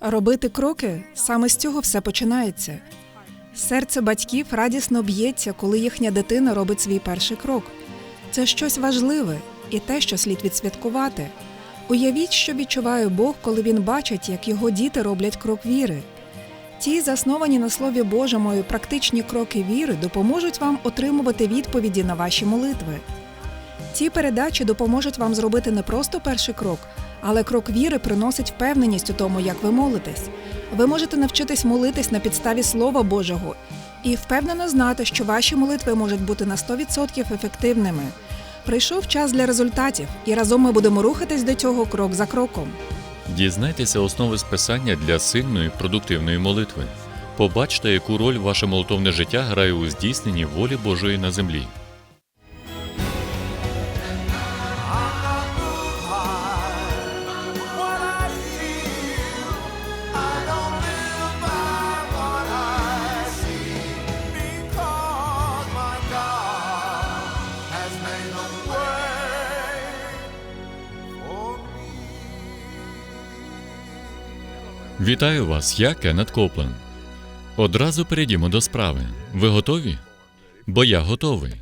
Робити кроки саме з цього все починається. Серце батьків радісно б'ється, коли їхня дитина робить свій перший крок. Це щось важливе і те, що слід відсвяткувати. Уявіть, що відчуває Бог, коли він бачить, як його діти роблять крок віри. Ті, засновані на Слові Божому і практичні кроки віри, допоможуть вам отримувати відповіді на ваші молитви. Ці передачі допоможуть вам зробити не просто перший крок, але крок віри приносить впевненість у тому, як ви молитесь. Ви можете навчитись молитись на підставі Слова Божого і впевнено знати, що ваші молитви можуть бути на 100% ефективними. Прийшов час для результатів, і разом ми будемо рухатись до цього крок за кроком. Дізнайтеся основи списання для сильної продуктивної молитви. Побачте, яку роль ваше молитовне життя грає у здійсненні волі Божої на землі. Вітаю вас, я Кеннет Коплен. Одразу перейдімо до справи. Ви готові? Бо я готовий.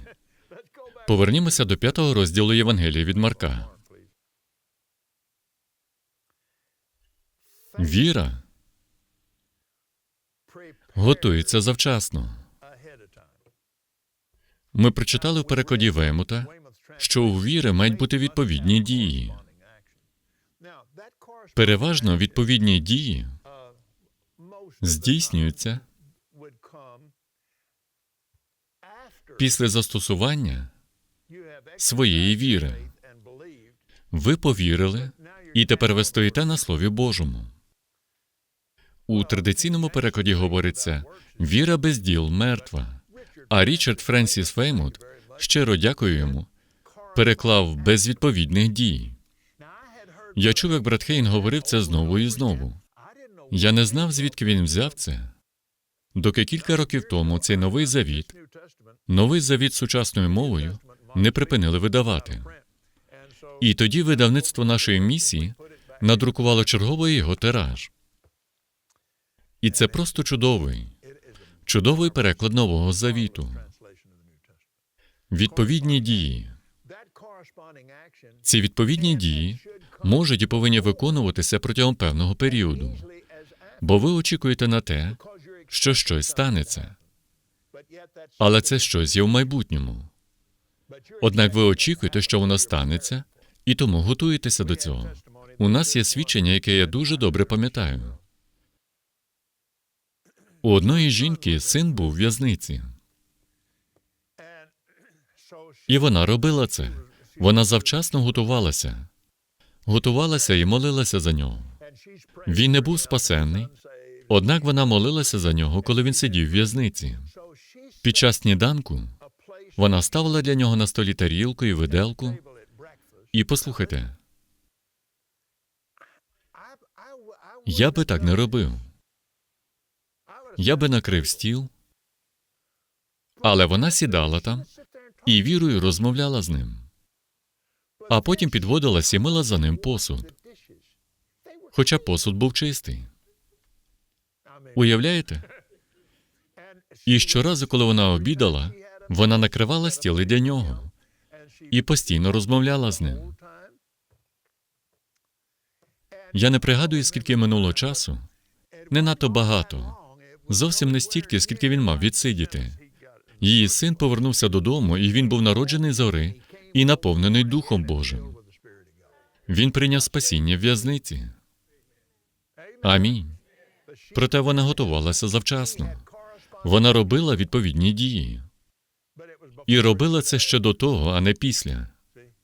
Повернімося до п'ятого розділу Євангелія від Марка. Віра готується завчасно. Ми прочитали в перекладі Веймута, що у віри мають бути відповідні дії. Переважно відповідні дії здійснюються після застосування своєї віри. Ви повірили, і тепер ви стоїте на Слові Божому. У традиційному перекладі говориться віра без діл мертва. А Річард Френсіс Феймут, щиро дякую йому, переклав без відповідних дій. Я чув, як брат Хейн говорив це знову і знову. Я не знав, звідки він взяв це, доки кілька років тому цей новий завіт, новий завіт сучасною мовою не припинили видавати. І тоді видавництво нашої місії надрукувало черговий його тираж. І це просто чудовий, чудовий переклад нового завіту. Відповідні дії. Ці відповідні дії можуть і повинні виконуватися протягом певного періоду, бо ви очікуєте на те, що щось станеться, але це щось є в майбутньому. Однак ви очікуєте, що воно станеться, і тому готуєтеся до цього. У нас є свідчення, яке я дуже добре пам'ятаю. У одної жінки син був в в'язниці, і вона робила це. Вона завчасно готувалася, готувалася і молилася за нього. Він не був спасенний, однак вона молилася за нього, коли він сидів в в'язниці. Під час сніданку вона ставила для нього на столі тарілку і виделку. І послухайте, я би так не робив. Я би накрив стіл, але вона сідала там і вірою розмовляла з ним, а потім підводилась і мила за ним посуд, хоча посуд був чистий. Уявляєте? І щоразу, коли вона обідала, вона накривала стіли для нього і постійно розмовляла з ним. Я не пригадую, скільки минуло часу, не надто багато, зовсім не стільки, скільки він мав відсидіти. Її син повернувся додому, і він був народжений зори і наповнений Духом Божим. Він прийняв спасіння в в'язниці. Амінь. Проте вона готувалася завчасно. Вона робила відповідні дії. І робила це ще до того, а не після.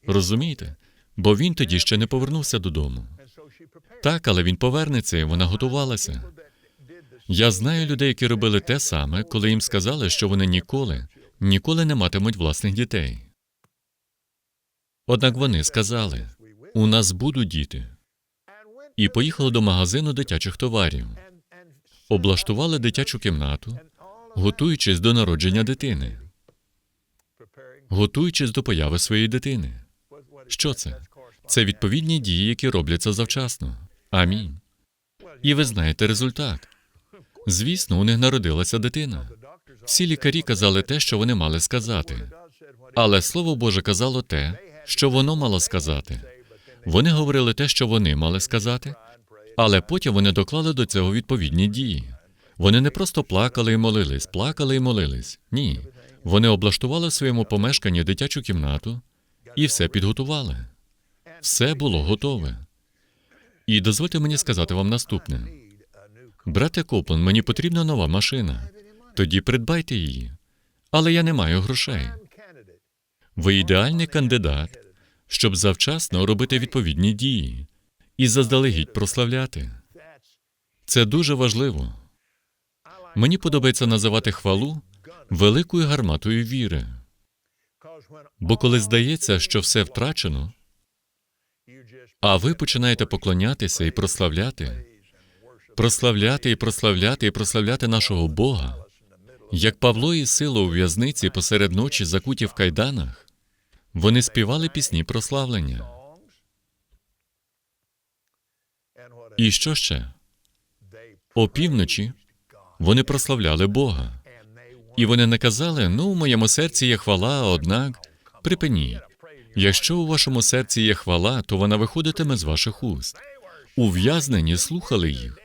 Розумієте? Бо він тоді ще не повернувся додому. Так, але він повернеться, і вона готувалася. Я знаю людей, які робили те саме, коли їм сказали, що вони ніколи, ніколи не матимуть власних дітей. Однак вони сказали: у нас будуть діти, і поїхали до магазину дитячих товарів, облаштували дитячу кімнату, готуючись до народження дитини, готуючись до появи своєї дитини. Що це? Це відповідні дії, які робляться завчасно. Амінь. І ви знаєте результат. Звісно, у них народилася дитина. Всі лікарі казали те, що вони мали сказати. Але Слово Боже казало те, що воно мало сказати. Вони говорили те, що вони мали сказати, але потім вони доклали до цього відповідні дії. Вони не просто плакали і молились, плакали і молились. Ні. Вони облаштували в своєму помешканні дитячу кімнату і все підготували. Все було готове. І дозвольте мені сказати вам наступне. Брате Коплен, мені потрібна нова машина. Тоді придбайте її. Але я не маю грошей. Ви ідеальний кандидат, щоб завчасно робити відповідні дії і заздалегідь прославляти. Це дуже важливо. Мені подобається називати хвалу великою гарматою віри. Бо коли здається, що все втрачено, а ви починаєте поклонятися і прославляти, прославляти і прославляти і прославляти нашого Бога, як Павло і Сила у в'язниці посеред ночі закуті в кайданах, вони співали пісні прославлення. І що ще? Опівночі вони прославляли Бога. І вони не казали, ну, у моєму серці є хвала, однак припиніть. Якщо у вашому серці є хвала, то вона виходитиме з ваших уст. Ув'язнені слухали їх.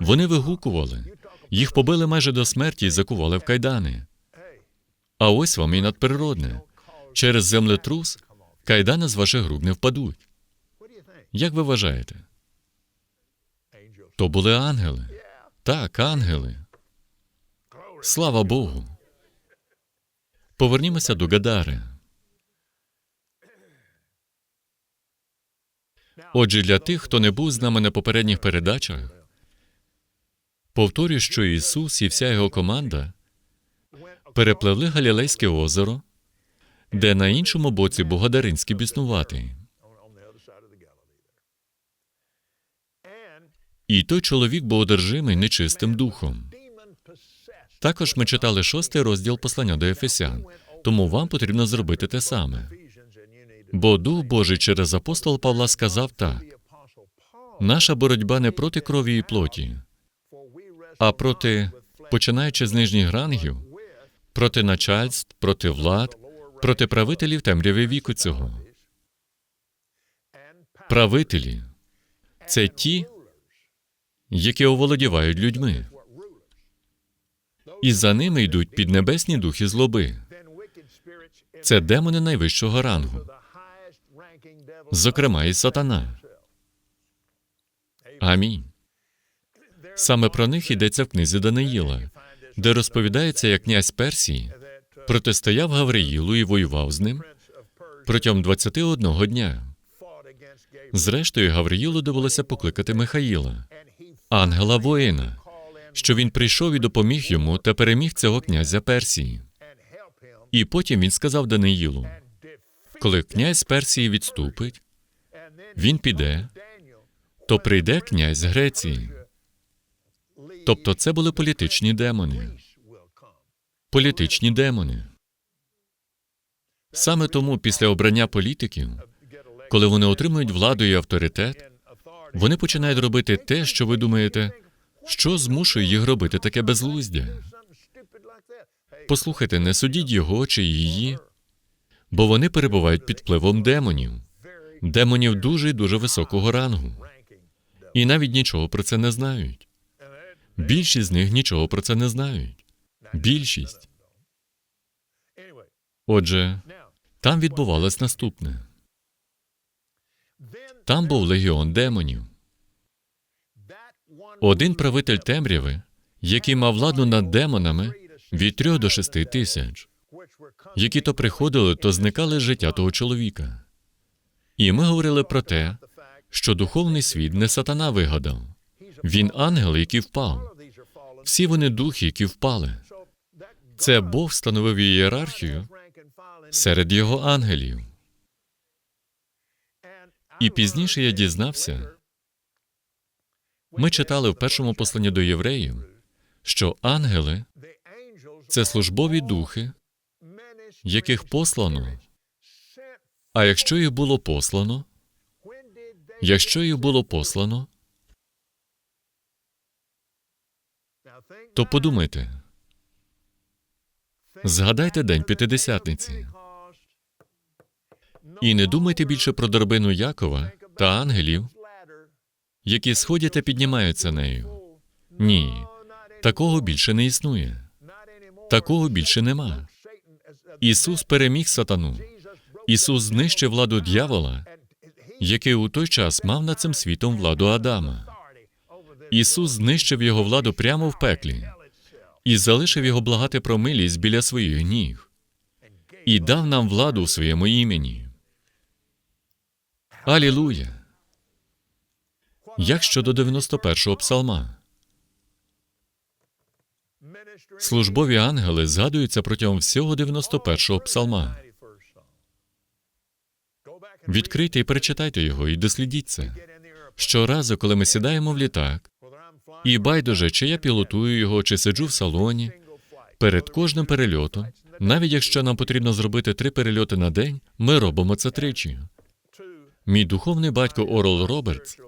Вони вигукували. Їх побили майже до смерті і закували в кайдани. А ось вам і надприродне. Через землетрус кайдани з ваших рук не впадуть. Як ви вважаєте? То були ангели. Так, ангели. Слава Богу. Повернімося до Гадари. Отже, для тих, хто не був з нами на попередніх передачах, повторюю, що Ісус і вся його команда перепливли Галілейське озеро, де на іншому боці був Гадаринський біснуватий. І той чоловік був одержимий нечистим духом. Також ми читали шостий розділ послання до Ефесян, тому вам потрібно зробити те саме. Бо Дух Божий через апостола Павла сказав так: наша боротьба не проти крові і плоті, а проти, починаючи з нижніх рангів, проти начальств, проти влад, проти правителів темряви віку цього. Правителі це ті, які оволодівають людьми, і за ними йдуть піднебесні духи злоби. Це демони найвищого рангу, зокрема і сатана. Амінь. Саме про них йдеться в книзі Даниїла, де розповідається, як князь Персії протистояв Гавриїлу і воював з ним протягом 21 дня. Зрештою, Гавриїлу довелося покликати Михаїла, ангела воїна, що він прийшов і допоміг йому та переміг цього князя Персії. І потім він сказав Даниїлу: коли князь Персії відступить, він піде, то прийде князь Греції. Тобто це були політичні демони. Політичні демони. Саме тому після обрання політиків, коли вони отримують владу і авторитет, вони починають робити те, що ви думаєте, що змушує їх робити таке безглуздя. Послухайте, не судіть його чи її, бо вони перебувають під впливом демонів, демонів дуже і дуже високого рангу, і навіть нічого про це не знають. Більшість з них нічого про це не знають. Більшість. Отже, там відбувалось наступне: там був легіон демонів. Один правитель темряви, який мав владу над демонами від трьох до шести тисяч, які то приходили, то зникали з життя того чоловіка. І ми говорили про те, що духовний світ не сатана вигадав. Він ангел, який впав. Всі вони духи, які впали. Це Бог встановив ієрархію серед його ангелів. І пізніше я дізнався, ми читали в першому посланні до євреїв, що ангели це службові духи, яких послано. А якщо їх було послано, якщо їх було послано, То подумайте, згадайте день П'ятидесятниці. І не думайте більше про драбину Якова та ангелів, які сходять та піднімаються нею. Ні, такого більше не існує. Такого більше нема. Ісус переміг сатану. Ісус знищив владу дьявола, який у той час мав над цим світом владу Адама. Ісус знищив його владу прямо в пеклі і залишив його благати про милість біля своїх ніг, і дав нам владу у своєму імені. Алілуя! Як щодо 91-го псалма? Службові ангели згадуються протягом всього 91-го псалма. Відкрийте і перечитайте його і дослідіть це. Щоразу, коли ми сідаємо в літак, і байдуже, чи я пілотую його, чи сиджу в салоні, перед кожним перельотом, навіть якщо нам потрібно зробити три перельоти на день, ми робимо це тричі. Мій духовний батько Орол Робертс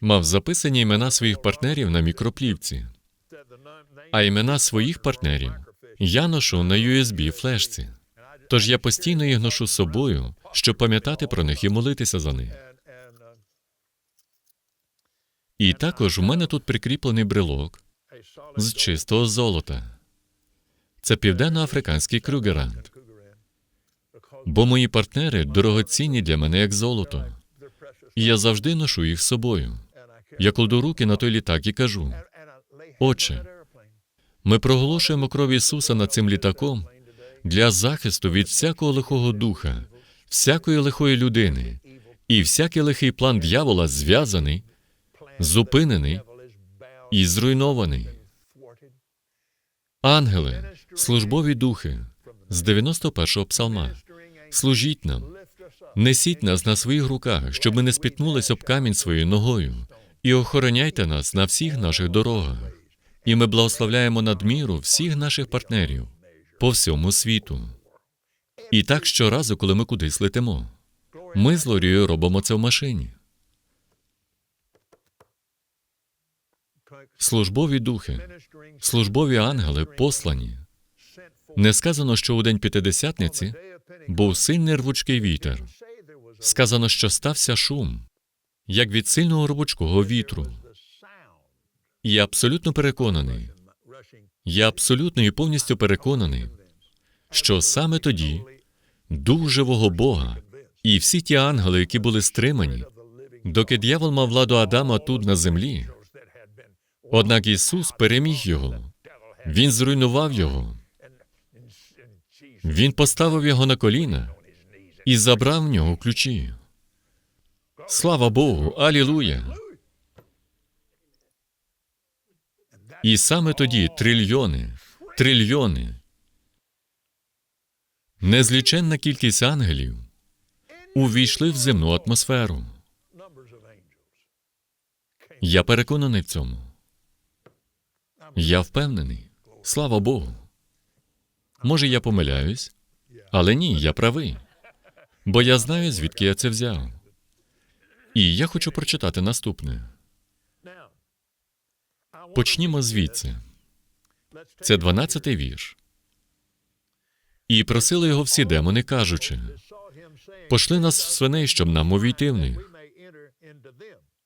мав записані імена своїх партнерів на мікроплівці, а імена своїх партнерів я ношу на USB флешці. Тож я постійно їх ношу з собою, щоб пам'ятати про них і молитися за них. І також у мене тут прикріплений брелок з чистого золота. Це південноафриканський крюгерант. Бо мої партнери дорогоцінні для мене як золото. І я завжди ношу їх з собою. Я кладу руки на той літак і кажу: Отче, ми проголошуємо кров Ісуса над цим літаком для захисту від всякого лихого духа, всякої лихої людини, і всякий лихий план дьявола зв'язаний, зупинений і зруйнований. Ангели, службові духи з 91-го псалма. Служіть нам, несіть нас на своїх руках, щоб ми не спітнулись об камінь своєю ногою, і охороняйте нас на всіх наших дорогах. І ми благословляємо надміру всіх наших партнерів по всьому світу. І так щоразу, коли ми кудись летимо. Ми з Лорією робимо це в машині. Службові духи, службові ангели послані. Не сказано, що у день п'ятидесятниці був сильний рвучкий вітер. Сказано, що стався шум, як від сильного рвучкого вітру. Я абсолютно переконаний, я абсолютно і повністю переконаний, що саме тоді дух живого Бога і всі ті ангели, які були стримані, доки дьявол мав владу Адама тут на землі. Однак Ісус переміг його, Він зруйнував його, Він поставив його на коліна і забрав в нього ключі. Слава Богу, Алілуя! І саме тоді трильйони, трильйони, незліченна кількість ангелів увійшли в земну атмосферу. Я переконаний в цьому. Я впевнений. Слава Богу. Може, я помиляюсь, але ні, я правий. Бо я знаю, звідки я це взяв. І я хочу прочитати наступне. Почнімо звідси. Це 12-й вірш. І просили його всі демони, кажучи: пошли нас в свиней, щоб нам увійти в них.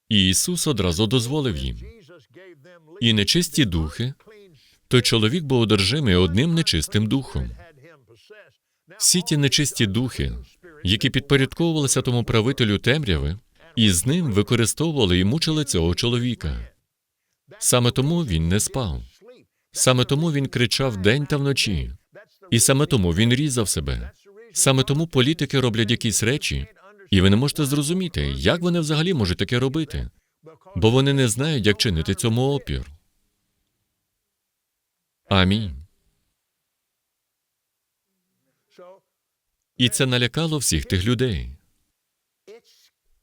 І Ісус одразу дозволив їм. І нечисті духи, той чоловік був одержимий одним нечистим духом. Всі ті нечисті духи, які підпорядковувалися тому правителю темряви, і з ним використовували і мучили цього чоловіка. Саме тому він не спав. Саме тому він кричав день та вночі. І саме тому він різав себе. Саме тому політики роблять якісь речі, і ви не можете зрозуміти, як вони взагалі можуть таке робити, бо вони не знають, як чинити цьому опір. Амінь. І це налякало всіх тих людей.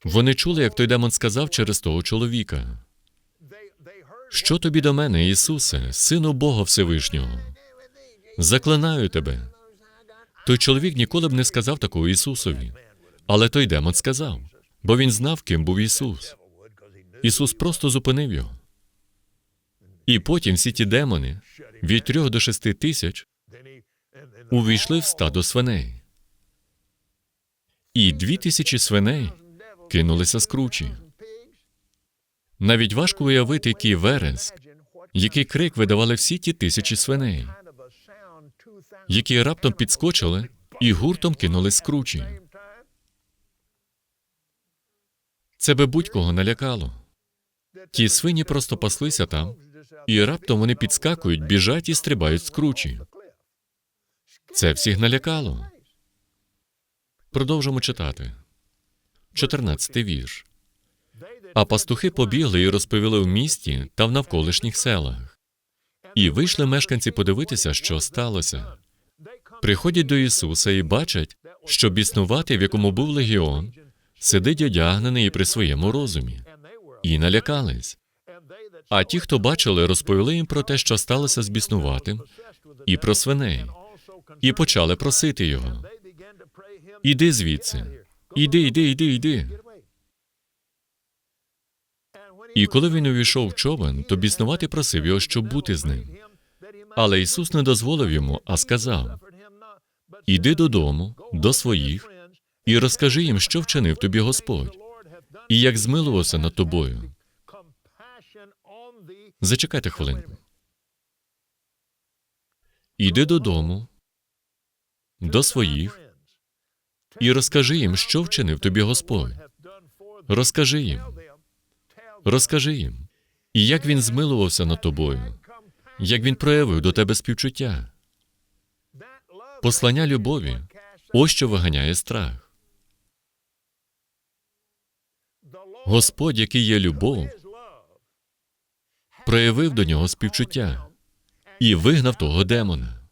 Вони чули, як той демон сказав через того чоловіка. Що тобі до мене, Ісусе, Сину Бога Всевишнього? Заклинаю тебе. Той чоловік ніколи б не сказав такого Ісусові, але той демон сказав, бо він знав, ким був Ісус. Ісус просто зупинив його. І потім всі ті демони від трьох до шести тисяч увійшли в стадо свиней. І дві тисячі свиней кинулися з кручі. Навіть важко уявити, який вереск, який крик видавали всі ті тисячі свиней, які раптом підскочили і гуртом кинулись з кручі. Це би будь-кого налякало. Ті свині просто паслися там, і раптом вони підскакують, біжать і стрибають з кручі. Це всіх налякало. Продовжимо читати. 14 вірш. А пастухи побігли і розповіли в місті та в навколишніх селах. І вийшли мешканці подивитися, що сталося. Приходять до Ісуса і бачать, що біснувати, в якому був легіон, сидить одягнений і при своєму розумі, і налякались. А ті, хто бачили, розповіли їм про те, що сталося з біснуватим, і про свиней, і почали просити його. Іди звідси, іди, іди, іди, іди. І коли він увійшов в човен, то біснуватий просив його, щоб бути з ним. Але Ісус не дозволив йому, а сказав: Іди додому, до своїх, і розкажи їм, що вчинив тобі Господь, і як змилувався над тобою. Зачекайте хвилинку. Іди додому, до своїх, і розкажи їм, що вчинив тобі Господь. Розкажи їм. Розкажи їм. І як він змилувався над тобою, як він проявив до тебе співчуття. Послання любові ось що виганяє страх. Господь, який є любов, проявив до нього співчуття і вигнав того демона.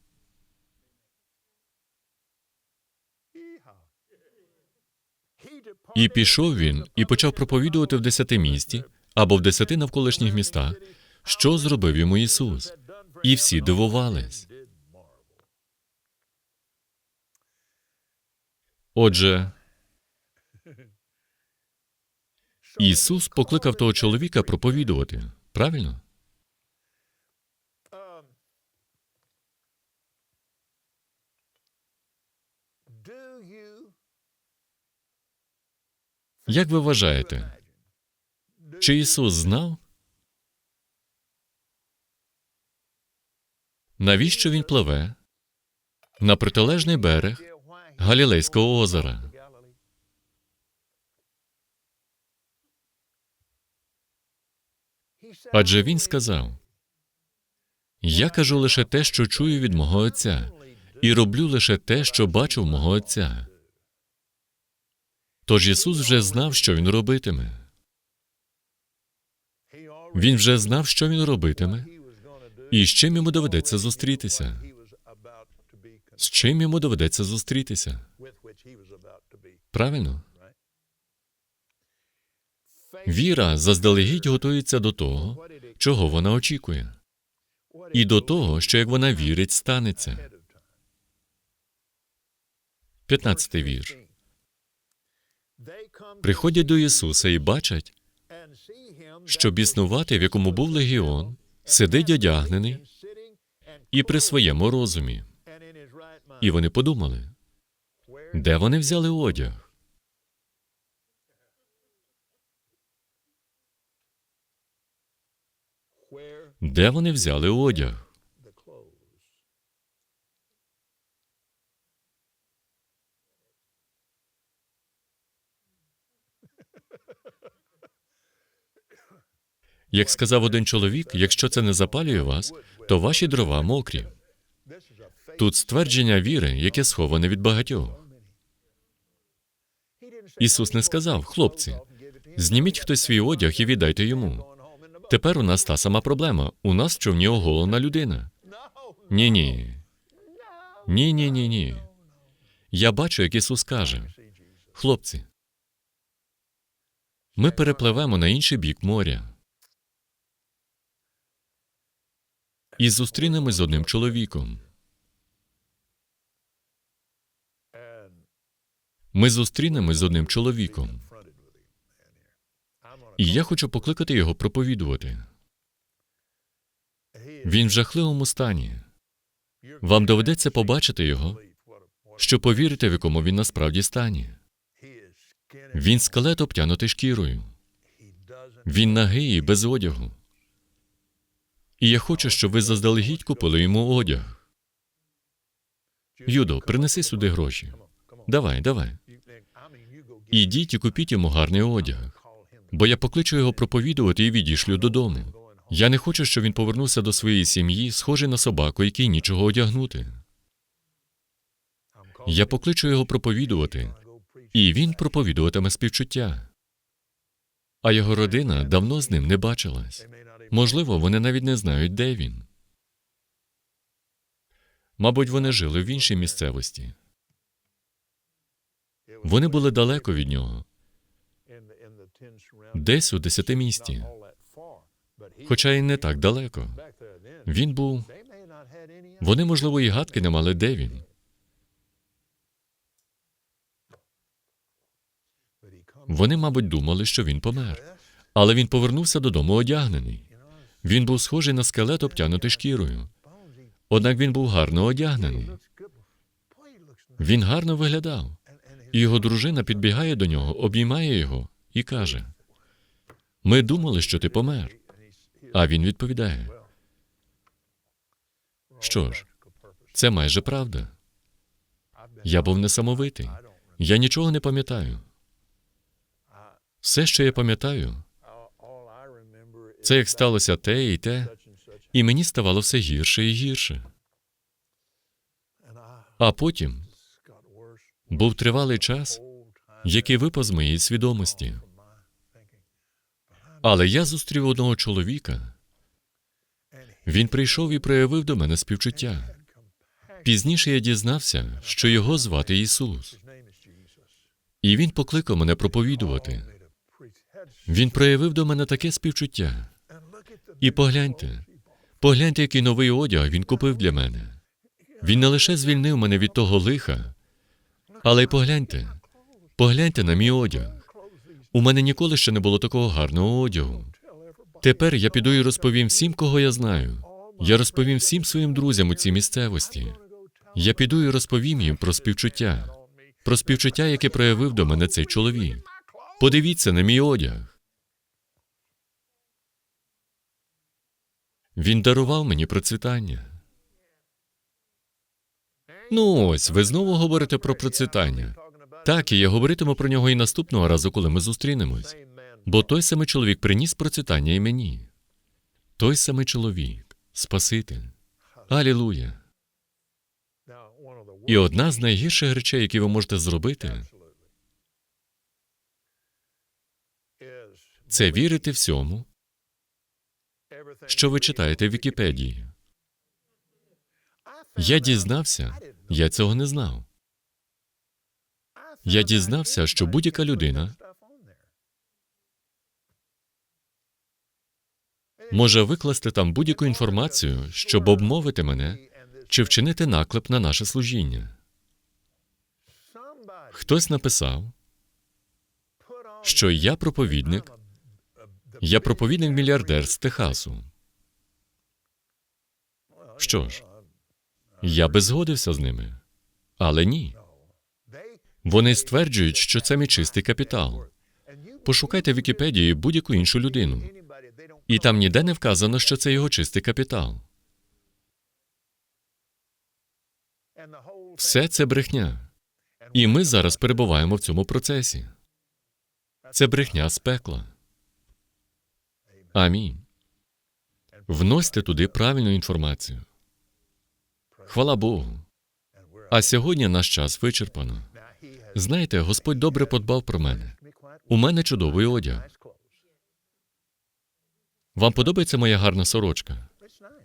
І пішов він і почав проповідувати в десяти місті або в десяти навколишніх містах, що зробив йому Ісус. І всі дивувались. Отже, Ісус покликав того чоловіка проповідувати. Правильно? Як ви вважаєте, чи Ісус знав? Навіщо він пливе на протилежний берег Галілейського озера? Адже він сказав: Я кажу лише те, що чую від мого Отця, і роблю лише те, що бачу в мого Отця. Тож Ісус вже знав, що Він робитиме. Він вже знав, що він робитиме, і з чим йому доведеться зустрітися. З чим йому доведеться зустрітися? Правильно? Віра заздалегідь готується до того, чого вона очікує, і до того, що як вона вірить, станеться. 15 вірш. Приходять до Ісуса і бачать, що біснувати, в якому був легіон, сидить одягнений і при своєму розумі. І вони подумали, де вони взяли одяг? Де вони взяли одяг? Як сказав один чоловік, якщо це не запалює вас, то ваші дрова мокрі. Тут ствердження віри, яке сховане від багатьох. Ісус не сказав, хлопці, зніміть хтось свій одяг і віддайте йому. Тепер у нас та сама проблема. У нас в човні оголена людина. Ні, ні. Ні, ні, ні, ні. Я бачу, як Ісус каже: хлопці, ми перепливемо на інший бік моря. І зустрінемось з одним чоловіком. Ми зустрінемось з одним чоловіком. І я хочу покликати його проповідувати. Він в жахливому стані. Вам доведеться побачити його, щоб повірити, в якому він насправді стані. Він скелет обтянутий шкірою. Він нагий і без одягу. І я хочу, щоб ви заздалегідь купили йому одяг. Юдо, принеси сюди гроші. Давай, давай. Ідіть і купіть йому гарний одяг. Бо я покличу його проповідувати і відійшлю додому. Я не хочу, щоб він повернувся до своєї сім'ї, схожий на собаку, який нічого одягнути. Я покличу його проповідувати, і він проповідуватиме співчуття. А його родина давно з ним не бачилась. Можливо, вони навіть не знають, де він. Мабуть, вони жили в іншій місцевості. Вони були далеко від нього, десь у десятимісті, хоча й не так далеко. Він був. Вони, можливо, і гадки не мали, де він. Вони, мабуть, думали, що він помер. Але він повернувся додому одягнений. Він був схожий на скелет, обтянутий шкірою. Однак він був гарно одягнений. Він гарно виглядав. І його дружина підбігає до нього, обіймає його і каже: Ми думали, що ти помер. А він відповідає: Що ж, це майже правда. Я був несамовитий. Я нічого не пам'ятаю. Все, що я пам'ятаю, це як сталося те і те, і мені ставало все гірше і гірше. А потім був тривалий час, який випав з моєї свідомості. Але я зустрів одного чоловіка. Він прийшов і проявив до мене співчуття. Пізніше я дізнався, що його звати Ісус. І він покликав мене проповідувати. Він проявив до мене таке співчуття. І погляньте, погляньте, який новий одяг він купив для мене. Він не лише звільнив мене від того лиха, але й погляньте, погляньте на мій одяг. У мене ніколи ще не було такого гарного одягу. Тепер я піду і розповім всім, кого я знаю. Я розповім всім своїм друзям у цій місцевості. Я піду і розповім їм про співчуття, про співчуття, яке проявив до мене цей чоловік. Подивіться на мій одяг. Він дарував мені процвітання. Ну ось, ви знову говорите про процвітання. Так, і я говоритиму про нього і наступного разу, коли ми зустрінемось. Бо той самий чоловік приніс процвітання і мені. Той самий чоловік, Спаситель. Алілуя. І одна з найгірших речей, які ви можете зробити, це вірити всьому, що ви читаєте в Вікіпедії. Я дізнався, я цього не знав. Я дізнався, що будь-яка людина може викласти там будь-яку інформацію, щоб обмовити мене чи вчинити наклеп на наше служіння. Хтось написав, що я проповідник, я проповідник мільярдер з Техасу. Що ж, я би згодився з ними, але ні. Вони стверджують, що це мій чистий капітал. Пошукайте в Вікіпедії будь-яку іншу людину, і там ніде не вказано, що це його чистий капітал. Все це брехня. І ми зараз перебуваємо в цьому процесі. Це брехня з пекла. Амінь. Вносьте туди правильну інформацію. Хвала Богу. А сьогодні наш час вичерпано. Знаєте, Господь добре подбав про мене. У мене чудовий одяг. Вам подобається моя гарна сорочка?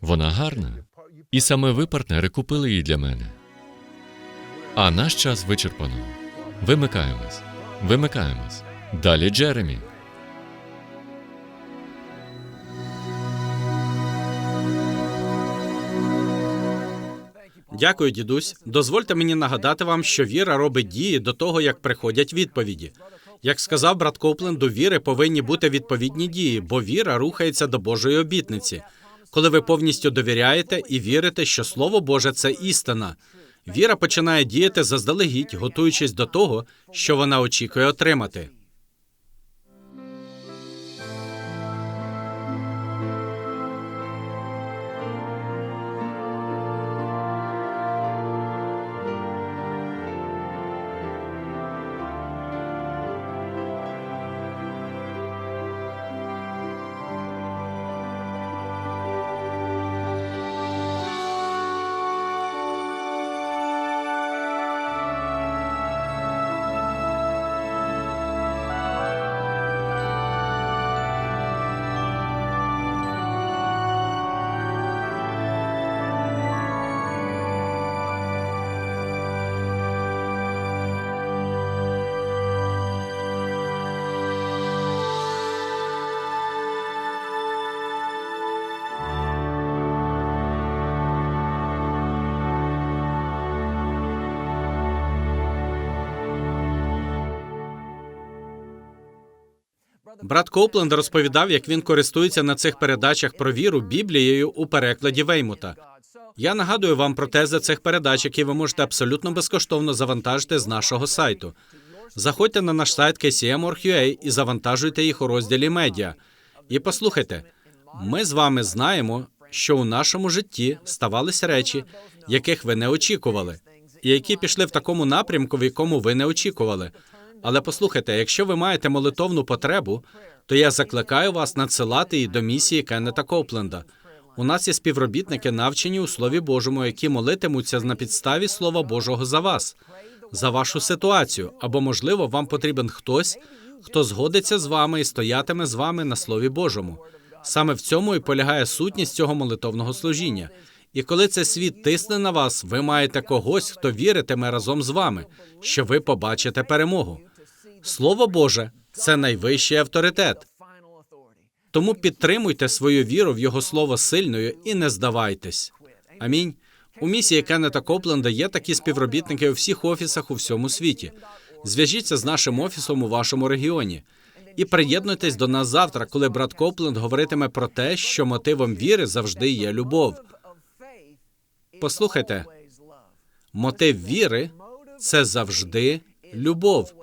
Вона гарна. І саме ви, партнери, купили її для мене. А наш час вичерпано. Вимикаємось. Вимикаємось. Далі Джеремі. Дякую, дідусь. Дозвольте мені нагадати вам, що віра робить дії до того, як приходять відповіді. Як сказав брат Коупленд, до віри повинні бути відповідні дії, бо віра рухається до Божої обітниці. коли ви повністю довіряєте і вірите, що Слово Боже це істина. Віра починає діяти заздалегідь, готуючись до того, що вона очікує отримати. Брат Коупленд розповідав, як він користується на цих передачах про віру Біблією у перекладі Веймута. Я нагадую вам про тези цих передач, які ви можете абсолютно безкоштовно завантажити з нашого сайту. Заходьте на наш сайт kcm.org.ua і завантажуйте їх у розділі медіа. І послухайте, ми з вами знаємо, що у нашому житті ставалися речі, яких ви не очікували, і які пішли в такому напрямку, в якому ви не очікували. Але послухайте, якщо ви маєте молитовну потребу, то я закликаю вас надсилати її до місії Кеннета Копленда. У нас є співробітники, навчені у Слові Божому, які молитимуться на підставі Слова Божого за вас, за вашу ситуацію, або, можливо, вам потрібен хтось, хто згодиться з вами і стоятиме з вами на Слові Божому. Саме в цьому і полягає сутність цього молитовного служіння. І коли цей світ тисне на вас, ви маєте когось, хто віритиме разом з вами, що ви побачите перемогу. Слово Боже це найвищий авторитет. Тому підтримуйте свою віру в Його слово сильною і не здавайтесь. Амінь. У місії Кеннета Копленда є такі співробітники у всіх офісах у всьому світі. Зв'яжіться з нашим офісом у вашому регіоні і приєднуйтесь до нас завтра, коли брат Копленд говоритиме про те, що мотивом віри завжди є любов. Послухайте, мотив віри це завжди любов.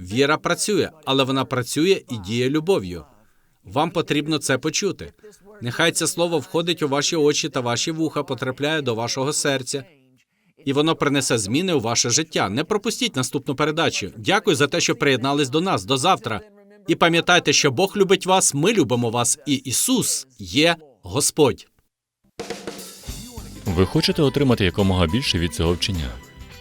Віра працює, але вона працює і діє любов'ю. Вам потрібно це почути. Нехай це слово входить у ваші очі та ваші вуха, потрапляє до вашого серця, і воно принесе зміни у ваше життя. Не пропустіть наступну передачу. Дякую за те, що приєднались до нас. До завтра. І пам'ятайте, що Бог любить вас, ми любимо вас, і Ісус є Господь. Ви хочете отримати якомога більше від цього вчення?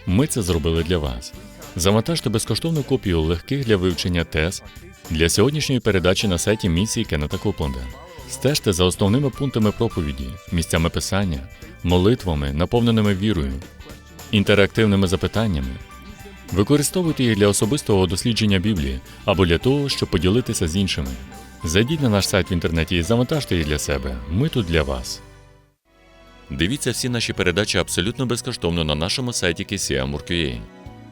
Ми це зробили для вас. Завантажте безкоштовну копію легких для вивчення тез для сьогоднішньої передачі на сайті місії Кеннета Копленда. Стежте за основними пунктами проповіді, місцями писання, молитвами, наповненими вірою, інтерактивними запитаннями. Використовуйте їх для особистого дослідження Біблії або для того, щоб поділитися з іншими. Зайдіть на наш сайт в інтернеті і завантажте їх для себе. Ми тут для вас. Дивіться всі наші передачі абсолютно безкоштовно на нашому сайті KCM.org.ua.